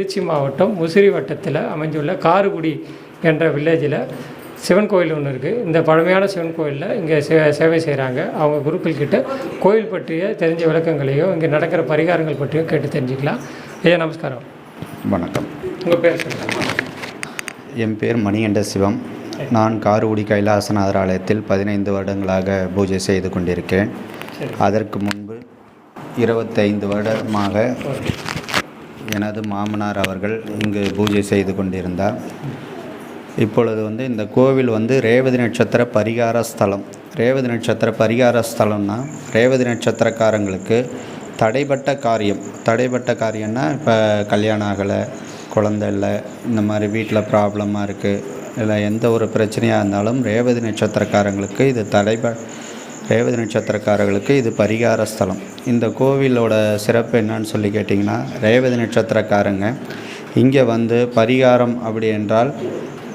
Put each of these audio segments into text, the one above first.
திருச்சி மாவட்டம் முசிறி வட்டத்தில் அமைந்துள்ள காருகுடி என்ற வில்லேஜில் சிவன் கோயில் ஒன்று இருக்குது இந்த பழமையான சிவன் கோயிலில் இங்கே சே சேவை செய்கிறாங்க அவங்க குருக்கள் கிட்ட கோயில் பற்றிய தெரிஞ்ச விளக்கங்களையும் இங்கே நடக்கிற பரிகாரங்கள் பற்றியும் கேட்டு தெரிஞ்சுக்கலாம். ஐயா நமஸ்காரம். வணக்கம். உங்கள் பேர் சொல்லுங்கள் என் பேர் மணிகண்ட சிவம். நான் காரக்குடி கைலாசநாதர் ஆலயத்தில் பதினைந்து வருடங்களாக பூஜை செய்து கொண்டிருக்கிறேன் அதற்கு முன்பு இருபத்தைந்து வருடமாக எனது மாமனார் அவர்கள் இங்கு பூஜை செய்து கொண்டிருந்தார். இப்பொழுது வந்து இந்த கோவில் வந்து ரேவதி நட்சத்திர பரிகார ஸ்தலம். ரேவதி நட்சத்திர பரிகார ஸ்தலம்னா ரேவதி நட்சத்திரக்காரங்களுக்கு தடைப்பட்ட காரியம். தடைப்பட்ட காரியம்னா இப்போ கல்யாணம் ஆகலை குழந்தை இல்லை இந்த மாதிரி வீட்டில் ப்ராப்ளமாக இருக்குது இல்லை எந்த ஒரு பிரச்சனையாக இருந்தாலும் ரேவதி நட்சத்திரக்காரங்களுக்கு இது தடைப ரேவதி நட்சத்திரக்காரர்களுக்கு இது பரிகார ஸ்தலம். இந்த கோவிலோட சிறப்பு என்னன்னு சொல்லி கேட்டிங்கன்னா ரேவதி நட்சத்திரக்காரங்க இங்கே வந்து பரிகாரம் அப்படி என்றால்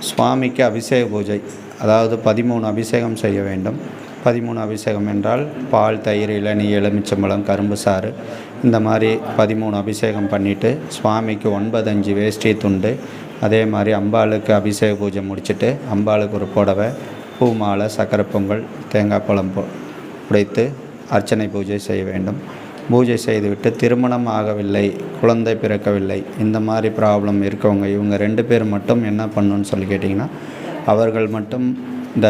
சுவாமிக்கு அபிஷேக பூஜை அதாவது பதிமூணு அபிஷேகம் செய்ய வேண்டும். பதிமூணு அபிஷேகம் என்றால் பால் தயிர் இளநீ எலுமிச்சம்பழம் கரும்பு சாறு இந்த மாதிரி பதிமூணு அபிஷேகம் பண்ணிவிட்டு சுவாமிக்கு ஒன்பது அஞ்சு வேஷ்டி துண்டு அதே மாதிரி அம்பாளுக்கு அபிஷேக பூஜை முடிச்சுட்டு அம்பாளுக்கு ஒரு புடவை பூ மாலை சக்கரை பொங்கல் தேங்காய் பழம் பொ உடைத்து அர்ச்சனை பூஜை செய்ய வேண்டும். பூஜை செய்துவிட்டு திருமணம் ஆகவில்லை குழந்தை பிறக்கவில்லை இந்த மாதிரி ப்ராப்ளம் இருக்கவங்க இவங்க ரெண்டு பேர் மட்டும் என்ன பண்ணுன்னு சொல்லி கேட்டிங்கன்னா அவர்கள் மட்டும் இந்த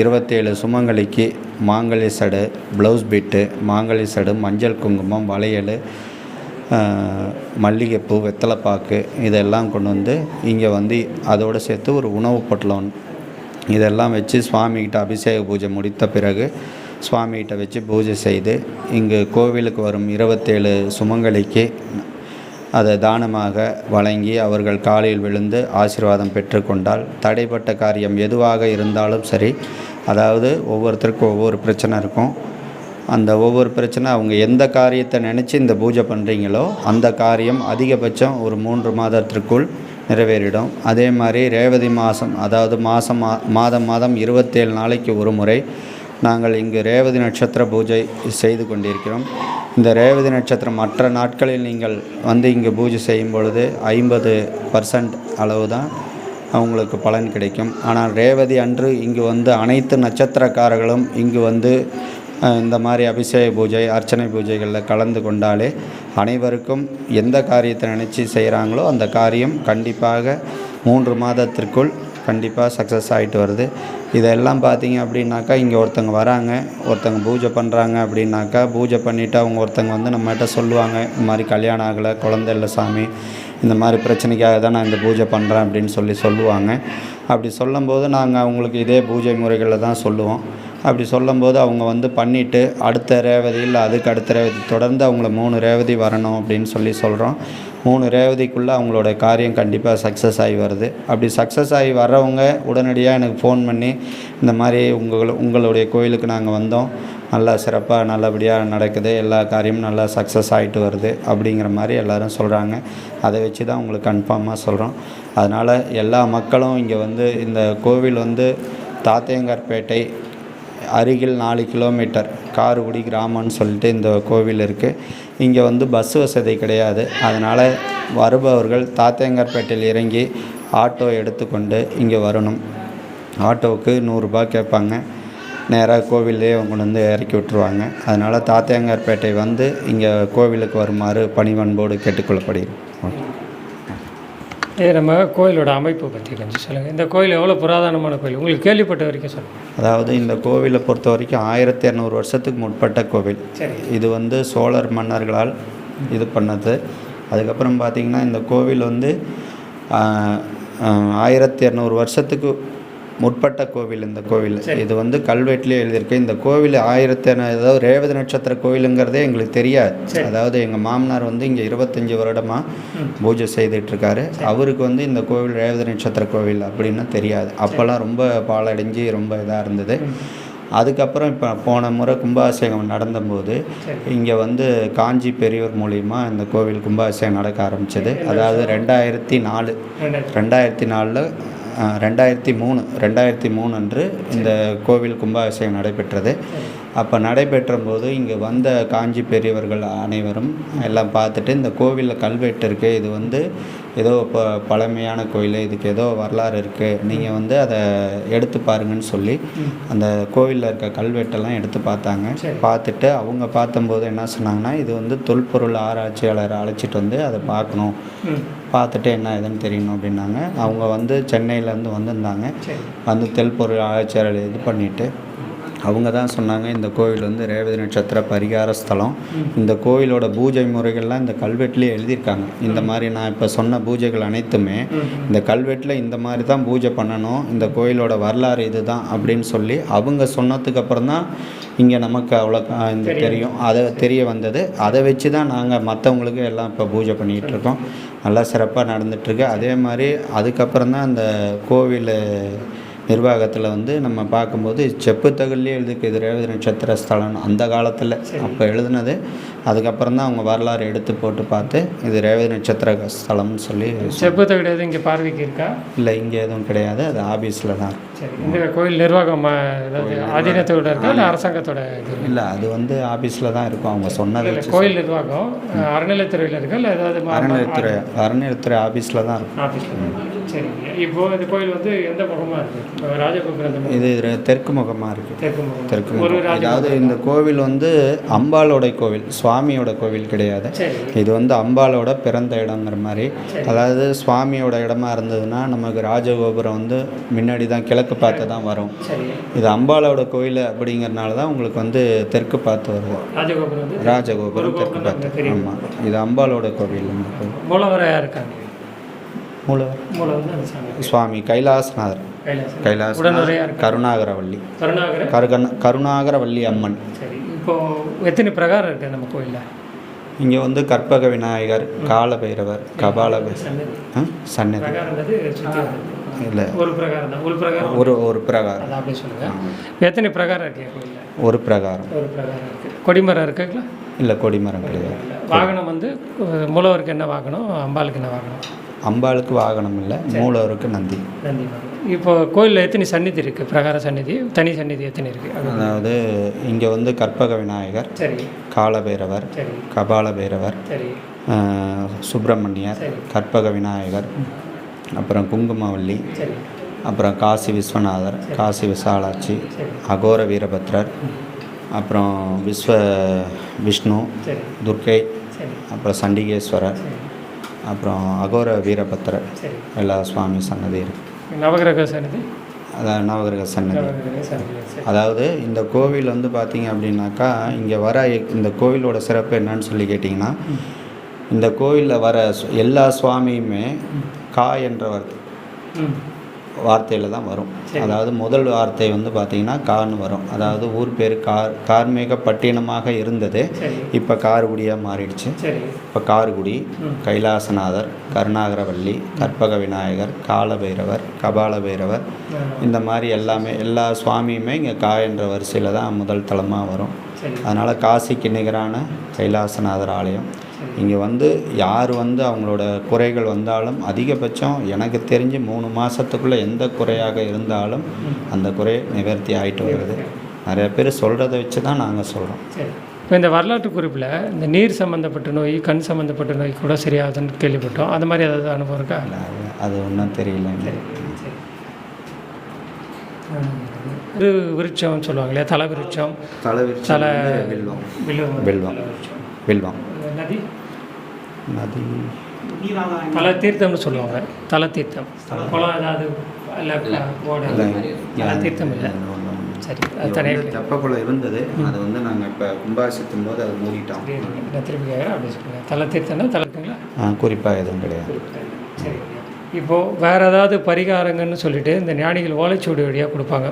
இருபத்தேழு சுமங்கலிக்கு மாங்கலி சடு ப்ளவுஸ் பிட்டு மாங்கலி சடு மஞ்சள் குங்குமம் வளையல் மல்லிகைப்பூ வெத்தலைப்பாக்கு இதெல்லாம் கொண்டு வந்து இங்கே வந்து அதோடு சேர்த்து ஒரு உணவு பொட்டலம் இதெல்லாம் வச்சு சுவாமிகிட்ட அபிஷேக பூஜை முடித்த பிறகு சுவாமிகிட்ட வச்சு பூஜை செய்து இங்கு கோவிலுக்கு வரும் இருபத்தேழு சுமங்கலிக்கு அதை தானமாக வழங்கி அவர்கள் காலையில் விழுந்து ஆசீர்வாதம் பெற்றுக்கொண்டால் தடைப்பட்ட காரியம் எதுவாக இருந்தாலும் சரி அதாவது ஒவ்வொருத்தருக்கும் ஒவ்வொரு பிரச்சனை இருக்கும். அந்த ஒவ்வொரு பிரச்சனை அவங்க எந்த காரியத்தை நினச்சி இந்த பூஜை பண்ணுறீங்களோ அந்த காரியம் அதிகபட்சம் ஒரு மூன்று மாதத்திற்குள் நிறைவேறிடும். அதே மாதிரி ரேவதி மாதம் அதாவது மாதம் மாதம் மாதம் இருபத்தேழு நாளைக்கு ஒரு முறை நாங்கள் இங்கு ரேவதி நட்சத்திர பூஜை செய்து கொண்டிருக்கிறோம். இந்த ரேவதி நட்சத்திரம் மற்ற நாட்களில் நீங்கள் வந்து இங்கு பூஜை செய்யும் பொழுது ஐம்பது பர்சன்ட் அளவு தான் அவங்களுக்கு பலன் கிடைக்கும். ஆனால் ரேவதி அன்று இங்கு வந்து அனைத்து நட்சத்திரக்காரர்களும் இங்கு வந்து இந்த மாதிரி அபிஷேக பூஜை அர்ச்சனை பூஜைகளில் கலந்து கொண்டாலே அனைவருக்கும் எந்த காரியத்தை நினச்சி செய்கிறாங்களோ அந்த காரியம் கண்டிப்பாக மூன்று மாதத்திற்குள் கண்டிப்பாக சக்ஸஸ் ஆகிட்டு வருது. இதெல்லாம் பார்த்தீங்க அப்படின்னாக்கா இங்கே ஒருத்தங்க வராங்க ஒருத்தங்க பூஜை பண்ணுறாங்க அப்படின்னாக்கா பூஜை பண்ணிவிட்டு அவங்க ஒருத்தங்க வந்து நம்மகிட்ட சொல்லுவாங்க இந்த மாதிரி கல்யாணம் ஆகலை குழந்தை இல்லை சாமி இந்த மாதிரி பிரச்சனைக்காக தான் நான் இந்த பூஜை பண்ணுறேன் அப்படின்னு சொல்லி சொல்லுவாங்க. அப்படி சொல்லும்போது நாங்கள் அவங்களுக்கு இதே பூஜை முறைகளில் தான் சொல்லுவோம். அப்படி சொல்லும்போது அவங்க வந்து பண்ணிவிட்டு அடுத்த ரேவதி இல்லை அதுக்கு அடுத்த ரேவதி தொடர்ந்து அவங்கள மூணு ரேவதி வரணும் அப்படின்னு சொல்லி சொல்கிறோம் மூணு ரேவதிக்குள்ளே அவங்களோட காரியம் கண்டிப்பாக சக்ஸஸ் ஆகி வருது. அப்படி சக்ஸஸ் ஆகி வர்றவங்க உடனடியாக எனக்கு ஃபோன் பண்ணி இந்த மாதிரி உங்கள் உங்களுடைய கோயிலுக்கு நாங்கள் வந்தோம். நல்லா சிறப்பாக நல்லபடியாக நடக்குது. எல்லா காரியமும் நல்லா சக்ஸஸ் ஆகிட்டு வருது அப்படிங்கிற மாதிரி எல்லோரும் சொல்கிறாங்க அதை வச்சு தான் உங்களுக்கு கன்ஃபார்மாக சொல்கிறோம் அதனால் எல்லா மக்களும் இங்கே வந்து இந்த கோவில் வந்து தாத்தையங்கார்பேட்டை அருகில் நாலு கிலோமீட்டர். காருகுடி கிராமம்னு சொல்லிட்டு இந்த கோவில் இருக்குது இங்கே வந்து பஸ் வசதி கிடையாது. அதனால் வருபவர்கள் தாத்தேங்கர்பேட்டையில் இறங்கி ஆட்டோ எடுத்துக்கொண்டு இங்கே வரணும். ஆட்டோவுக்கு நூறுரூபா கேட்பாங்க. நேராக கோவிலே கொண்டு வந்து இறக்கி விட்டுருவாங்க. அதனால் தாத்தேங்கார்பேட்டை வந்து இங்கே கோவிலுக்கு வருமாறு பணிவன்போடு கேட்டுக்கொள்ளப்படுகிறோம். ஓகே இது நம்ம கோயிலோட அமைப்பு பற்றி கொஞ்சம் சொல்லுங்கள் இந்த கோயில் எவ்வளோ புராதனமான கோயில்? உங்களுக்கு கேள்விப்பட்ட வரைக்கும் சொல்லுங்கள் அதாவது இந்த கோவிலை பொறுத்த வரைக்கும் ஆயிரத்தி இரநூறு வருஷத்துக்கு முற்பட்ட கோவில். சரி. இது வந்து சோழர் மன்னர்களால் இது பண்ணது. அதுக்கப்புறம் பார்த்திங்கன்னா இந்த கோவில் வந்து ஆயிரத்தி இரநூறு வருஷத்துக்கு முற்பட்ட கோவில் இந்த கோவில். இது வந்து கல்வெட்டுலேயே எழுதியிருக்கு. இந்த கோவில் ஆயிரத்தி அதாவது ரேவதி நட்சத்திர கோவிலுங்கிறதே எங்களுக்கு தெரியாது. அதாவது எங்கள் மாமனார் வந்து இங்கே இருபத்தஞ்சி வருடமாக பூஜை செய்துட்டு இருக்காரு அவருக்கு வந்து இந்த கோவில் ரேவதி நட்சத்திர கோவில் அப்படின்னு தெரியாது. அப்போல்லாம் ரொம்ப பாலடைஞ்சு ரொம்ப இதாக இருந்தது. அதுக்கப்புறம் இப்போ போன முறை கும்பாபிஷேகம் நடந்தபோது இங்கே வந்து காஞ்சி பெரியவர் மூலிமா இந்த கோவில் கும்பாபிஷேகம் நடக்க ஆரம்பிச்சது. அதாவது ரெண்டாயிரத்தி நாலு. ரெண்டாயிரத்தி நாலில் ரெண்டாயிரத்தி மூணு ரெண்டாயிரத்தி மூணு அன்று இந்த கோவில் கும்பாபிஷேகம் நடைபெற்றது. அப்போ நடைபெற்ற போது இங்கே வந்த காஞ்சி பெரியவர்கள் அனைவரும் எல்லாம் பார்த்துட்டு இந்த கோவிலில் கல்வெட்டு இருக்குது இது வந்து ஏதோ இப்போ பழமையான கோயில் இதுக்கு ஏதோ வரலாறு இருக்குது நீங்கள் வந்து அதை எடுத்து பாருங்கன்னு சொல்லி அந்த கோவிலில் இருக்க கல்வெட்டெல்லாம் எடுத்து பார்த்தாங்க. பார்த்துட்டு அவங்க பார்த்தம்போது என்ன சொன்னாங்கன்னா இது வந்து தொல்பொருள் ஆராய்ச்சியாளரை அழைச்சிட்டு வந்து அதை பார்க்கணும். பார்த்துட்டு என்ன ஏதுன்னு தெரியணும் அப்படின்னாங்க. அவங்க வந்து சென்னையிலேருந்து வந்திருந்தாங்க. வந்து தெல்பொருள் ஆராய்ச்சியாளர் இது பண்ணிவிட்டு அவங்க தான் சொன்னாங்க இந்த கோவில் வந்து ரேவதி நட்சத்திர பரிகார ஸ்தலம். இந்த கோவிலோட பூஜை முறைகள்லாம் இந்த கல்வெட்டுலேயே எழுதியிருக்காங்க. இந்த மாதிரி நான் இப்போ சொன்ன பூஜைகள் அனைத்துமே இந்த கல்வெட்டில் இந்த மாதிரி தான் பூஜை பண்ணணும் இந்த கோயிலோட வரலாறு இதுதான் அப்படின்னு சொல்லி அவங்க சொன்னதுக்கு அப்புறம் தான் இங்கே நமக்கு அவ்வளோ இந்த தெரியும். அதை தெரிய வந்தது. அதை வச்சு தான் நாங்கள் மற்றவங்களுக்கு எல்லாம் இப்போ பூஜை பண்ணிகிட்டு இருக்கோம். நல்லா சிறப்பாக நடந்துகிட்ருக்கு அதே மாதிரி அதுக்கப்புறம் தான் அந்த கோவில் நிர்வாகத்தில் வந்து நம்ம பார்க்கும்போது செப்பு தகல்லே எழுதுக்கு ரேவதி நட்சத்திர ஸ்தலம் அந்த காலத்தில் அப்போ எழுதுனது. அதுக்கப்புறம் தான் அவங்க வரலாறு எடுத்து போட்டு பார்த்து இது ரேவதி நட்சத்திர ஸ்தலம்னு சொல்லி செப்பு தகடு இங்கே பார்வைக்கு இருக்கா? இல்லை இங்கே எதுவும் கிடையாது அது ஆஃபீஸில் தான். சரி இந்த கோயில் நிர்வாகம் ஆதீனத்தோட இருக்கா இல்லை அரசாங்கத்தோட இல்லை அது வந்து ஆஃபீஸில் தான் இருக்கும் அவங்க சொன்னதை கோயில் நிர்வாகம் அறநிலைத்துறையில் இருக்கா இல்லை ஏதாவது அறநிலையத்துறை அறநிலையத்துறை ஆஃபீஸில் தான் இருக்கும். சரிங்க இப்போ இந்த கோயில் வந்து எந்த முகமாக இருக்குது ராஜகோபுரம் இது தெற்கு முகமாக இருக்குது தெற்கு முகம். தெற்கு முகம். அதாவது இந்த கோவில் வந்து அம்பாளோட கோவில் சுவாமியோட கோவில் கிடையாது. இது வந்து அம்பாளோட பிறந்த இடங்கிற மாதிரி. அதாவது சுவாமியோட இடமா இருந்ததுன்னா நமக்கு ராஜகோபுரம் வந்து முன்னாடி தான் கிழக்கு பார்த்து தான் வரும். இது அம்பாளோட கோயில் அப்படிங்கிறனால தான் உங்களுக்கு வந்து தெற்கு பார்த்து வருது. ராஜகோபுரம் தெற்கு. பார்த்து. ஆமாம் இது அம்பாளோட கோவில். மூலவர் சுவாமி கைலாசநாதர். இருக்கு கருணாகரவள்ளி கருணாகரவள்ளி அம்மன். சரி இப்போ எத்தனை பிரகாரம் இருக்குது நம்ம கோயிலில்? இங்கே வந்து கற்பக விநாயகர் காலபைரவர் கபால பைரவர் சன்னதி ஆ? சன்னதி இல்லை. ஒரு பிரகாரம் ஒரு பிரகாரம். ஒரு ஒரு பிரகாரம். அப்படி சொல்லுங்கள் எத்தனை பிரகாரம் இருக்கு கோயிலில்? ஒரு பிரகாரம். ஒரு பிரகாரம் இருக்குது கொடிமரம் இருக்குங்களா? இல்லை கொடிமரம் கிடையாது. இல்ல. வாகனம் வந்து அஹ், மூலவருக்கு என்ன வாகனம்? அம்பாளுக்கு என்ன வாகனம்? அம்பாளுக்கு வாகனம் இல்லை மூலவருக்கு நந்தி. நந்தி இப்போ கோயிலில் எத்தனை சந்நிதி இருக்குது பிரகார சந்நிதி தனி சந்நிதி எத்தனை இருக்குது அது அதாவது இங்கே வந்து கற்பக விநாயகர் சரி. காலபைரவர் கபால பைரவர் சுப்பிரமணியர். கற்பக விநாயகர் அப்புறம் குங்குமவல்லி அப்புறம் காசி விஸ்வநாதர் காசி விசாலாட்சி அகோர வீரபத்ரர் அப்புறம் விஸ்வ விஷ்ணு துர்க்கை அப்புறம் சண்டிகேஸ்வரர் அப்புறம் அகோர வீரபத்ரர் சரி. எல்லா சுவாமி சன்னதி இருக்கு. நவகிரக சன்னதி? அதான் நவகிரக சன்னதி. அதாவது இந்த கோவில் வந்து பார்த்தீங்க அப்படின்னாக்கா இங்கே வர இந்த கோவிலோட சிறப்பு என்னன்னு சொல்லி கேட்டிங்கன்னா இந்த கோவிலில் வர எல்லா சுவாமியுமே கா என்ற வார்த்தை ம். வார்த்தையில் தான் வரும். அதாவது முதல் வார்த்தை வந்து பார்த்தீங்கன்னா கான்னு வரும். அதாவது ஊர் பேர் கார் கார்மேக பட்டினமாக இருந்தது. இப்போ கார்குடியாக மாறிடுச்சு. இப்போ கார்குடி. கைலாசநாதர் கருணாகரவல்லி கற்பக விநாயகர் காலபைரவர் கபால பைரவர் இந்த மாதிரி எல்லாமே எல்லா சுவாமியுமே இங்கே கா என்ற வரிசையில் தான் முதல் தலமாக வரும். அதனால் காசிக்கு நிகரான கைலாசநாதர் ஆலயம். இங்கே வந்து யார் வந்து அவங்களோட குறைகள் வந்தாலும் அதிகபட்சம் எனக்கு தெரிஞ்சு மூணு மாதத்துக்குள்ளே எந்த குறையாக இருந்தாலும் அந்த குறை நிவர்த்தி ஆகிட்டு வருது. நிறைய பேர் சொல்கிறத வச்சு தான் நாங்கள் சொல்கிறோம் இப்போ இந்த வரலாற்று குறிப்பில் இந்த நீர் சம்மந்தப்பட்ட நோய் கண் சம்மந்தப்பட்ட நோய் கூட சரியாகுதுன்னு கேள்விப்பட்டோம். அது மாதிரி ஏதாவது அனுபவம் இருக்கா? அது ஒன்றும் தெரியல. சரி இது விருட்சம்னு சொல்லுவாங்க இல்லையா? தலை விருட்சம் தலைவிரிச்சு தலை வில்வம். வில்வம் வில்வம். நதி? நதி. தலை தீர்த்தம்னு சொல்லுவாங்க. தலை தீர்த்தம். குளம் ஏதாவது தலை தீர்த்தம் இல்லை. சரி அது தனியாக தெப்பக்குளம் இருந்தது. அது வந்து நாங்கள் இப்போ கும்பாசித்தும் போது அதை மூடிட்டோம். திருப்பி அப்படி சொல்லுங்கள் தலை தீர்த்தம்னா தலை குறிப்பாக எதுவும் கிடையாது. இப்போது வேறு ஏதாவது பரிகாரங்கன்னு சொல்லிட்டு இந்த ஞானிகள் ஓலைச்சுவடி வழியாக கொடுப்பாங்க.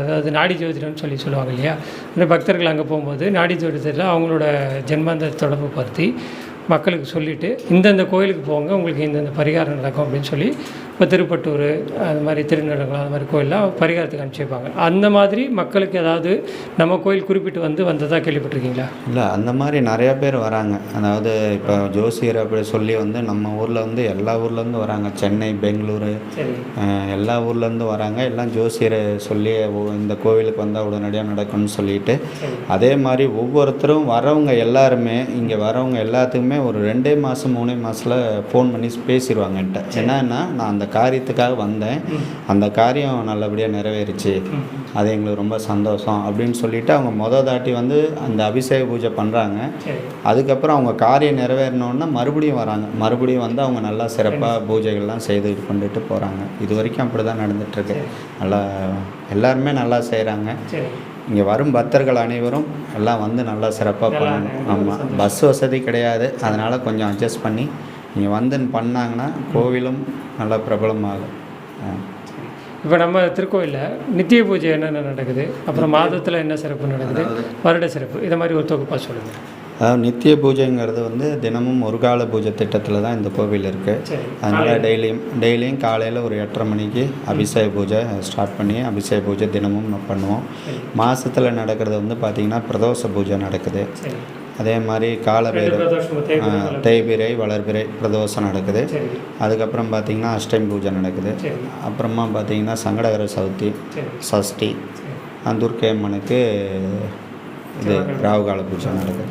அதாவது நாடி ஜோதிடம்னு சொல்லி சொல்லுவாங்க இல்லையா? இந்த பக்தர்கள் அங்கே போகும்போது நாடி ஜோதிடத்தில் அவங்களோட ஜென்மாந்த தொடர்பு பற்றி மக்களுக்கு சொல்லிவிட்டு இந்தந்த கோயிலுக்கு போங்க உங்களுக்கு இந்தந்த பரிகாரம் நடக்கும் அப்படின்னு சொல்லி இப்போ திருப்பட்டூர் அது மாதிரி திருநெடுங்குளம் அது மாதிரி கோயிலெலாம் பரிகாரத்துக்கு அனுப்பிச்சி வைப்பாங்க அந்த மாதிரி மக்களுக்கு ஏதாவது நம்ம கோயில் குறிப்பிட்டு வந்து வந்ததாக கேள்விப்பட்டிருக்கீங்களா? இல்லை அந்த மாதிரி நிறையா பேர் வராங்க. அதாவது இப்போ ஜோசியர் அப்படி சொல்லி வந்து நம்ம ஊரில் வந்து எல்லா ஊர்லேருந்து வராங்க. சென்னை பெங்களூரு எல்லா ஊர்லேருந்து வராங்க. எல்லாம் ஜோசியரை சொல்லி "ஓ, இந்த கோவிலுக்கு வந்தால் உடனடியாக நடக்கும்னு சொல்லிட்டு அதே மாதிரி ஒவ்வொருத்தரும் வரவங்க எல்லாருமே இங்கே வரவங்க எல்லாத்துக்குமே ஒரு ரெண்டே மாதம் மூணே மாதத்தில் ஃபோன் பண்ணி பேசிடுவாங்க என்கிட்ட. என்னன்னா நான் அந்த காரியத்துக்காக வந்தேன். அந்த காரியம் நல்லபடியாக நிறைவேறுச்சு. அது எங்களுக்கு ரொம்ப சந்தோஷம் அப்படின்னு சொல்லிட்டு அவங்க மொதல் தாட்டி வந்து அந்த அபிஷேக பூஜை பண்ணுறாங்க அதுக்கப்புறம் அவங்க காரியம் நிறைவேறினோன்னா மறுபடியும் வராங்க. மறுபடியும் வந்து அவங்க நல்லா சிறப்பாக பூஜைகள்லாம் செய்து கொண்டுட்டு போகிறாங்க இது வரைக்கும் அப்படி தான் நடந்துகிட்ருக்கு நல்லா எல்லாருமே நல்லா செய்கிறாங்க இங்கே வரும் பக்தர்கள் அனைவரும் எல்லாம் வந்து நல்லா சிறப்பாக பண்ணணும். ஆமாம் பஸ் வசதி கிடையாது. அதனால் கொஞ்சம் அட்ஜஸ்ட் பண்ணி இங்கே வந்து பண்ணாங்கன்னா கோவிலும் நல்லா பிரபலமாகும். இப்போ நம்ம திருக்கோயிலில் நித்திய பூஜை என்னென்ன நடக்குது? அப்புறம் மாதத்தில் என்ன சிறப்பு நடக்குது? வருட சிறப்பு. இதை மாதிரி ஒரு தொகுப்பாக சொல்லுங்கள் அதாவது நித்திய பூஜைங்கிறது வந்து தினமும் ஒரு கால பூஜை திட்டத்தில் தான் இந்த கோவில் இருக்குது அதனால் டெய்லியும் டெய்லியும் காலையில் ஒரு எட்டரை மணிக்கு அபிஷேக பூஜை ஸ்டார்ட் பண்ணி அபிஷேக பூஜை தினமும் பண்ணுவோம். மாதத்தில் நடக்கிறது வந்து பார்த்திங்கன்னா பிரதோஷ பூஜை நடக்குது. அதே மாதிரி காலபைர தேய்பிறை வளர்பிறை பிரதோஷம் நடக்குது. அதுக்கப்புறம் பார்த்திங்கன்னா அஷ்டமி பூஜை நடக்குது. அப்புறமா பார்த்திங்கன்னா சங்கடகர சரி. சஷ்டி துர்க்கை அம்மனுக்கு இது ராகுகால பூஜை நடக்குது.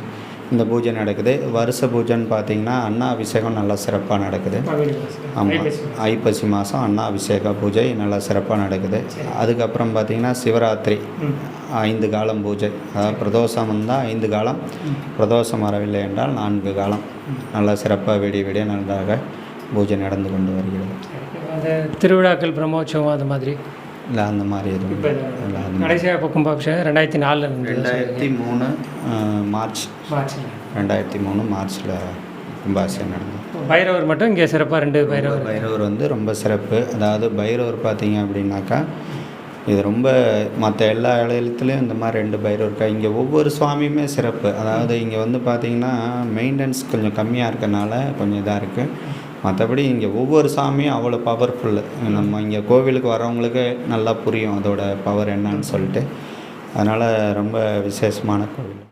இந்த பூஜை நடக்குது. வருஷ பூஜைன்னு பார்த்தீங்கன்னா அண்ணா அபிஷேகம் நல்லா சிறப்பாக நடக்குது. ஆமாம் ஐப்பசி மாதம் அண்ணா அபிஷேக பூஜை நல்லா சிறப்பாக நடக்குது. அதுக்கப்புறம் பார்த்தீங்கன்னா சிவராத்திரி. ஐந்து காலம் பூஜை. அதாவது பிரதோஷம் வந்தால் ஐந்து காலம். பிரதோஷம் வரவில்லை என்றால் நான்கு காலம். நல்லா சிறப்பாக விடிய விடிய நன்றாக பூஜை நடந்து கொண்டு வருகிறது. திருவிழாக்கள் பிரம்மோற்சவம் அது மாதிரி. இல்லை அந்த மாதிரி எதுவும் கடைசியாக இப்போ கும்பாபிஷேகம் ரெண்டாயிரத்தி இருந்தது ரெண்டாயிரத்தி மூணு மார்ச். மார்ச்சில் ரெண்டாயிரத்தி மூணு மார்ச்சில் கும்பாபிஷேகம் நடந்தது. பைரவர் மட்டும் இங்கே சிறப்பாக ரெண்டு பைரவர். பைரவர் வந்து ரொம்ப சிறப்பு. அதாவது பைரவர் பார்த்தீங்க அப்படின்னாக்கா இது ரொம்ப மற்ற எல்லா இடத்துலையும் இந்த மாதிரி ரெண்டு பைரவர் இருக்கா? இங்கே ஒவ்வொரு சுவாமியுமே சிறப்பு. அதாவது இங்கே வந்து பார்த்தீங்கன்னா மெயின்டெனன்ஸ் கொஞ்சம் கம்மியாக இருக்கனால கொஞ்சம் இதாக இருக்குது மற்றபடி இங்கே ஒவ்வொரு சாமியும் அவ்வளோ பவர்ஃபுல்லு நம்ம இங்கே கோவிலுக்கு வரவங்களுக்கு நல்லா புரியும் அதோட பவர் என்னன்னு சொல்லிட்டு. அதனால் ரொம்ப விசேஷமான கோவில்.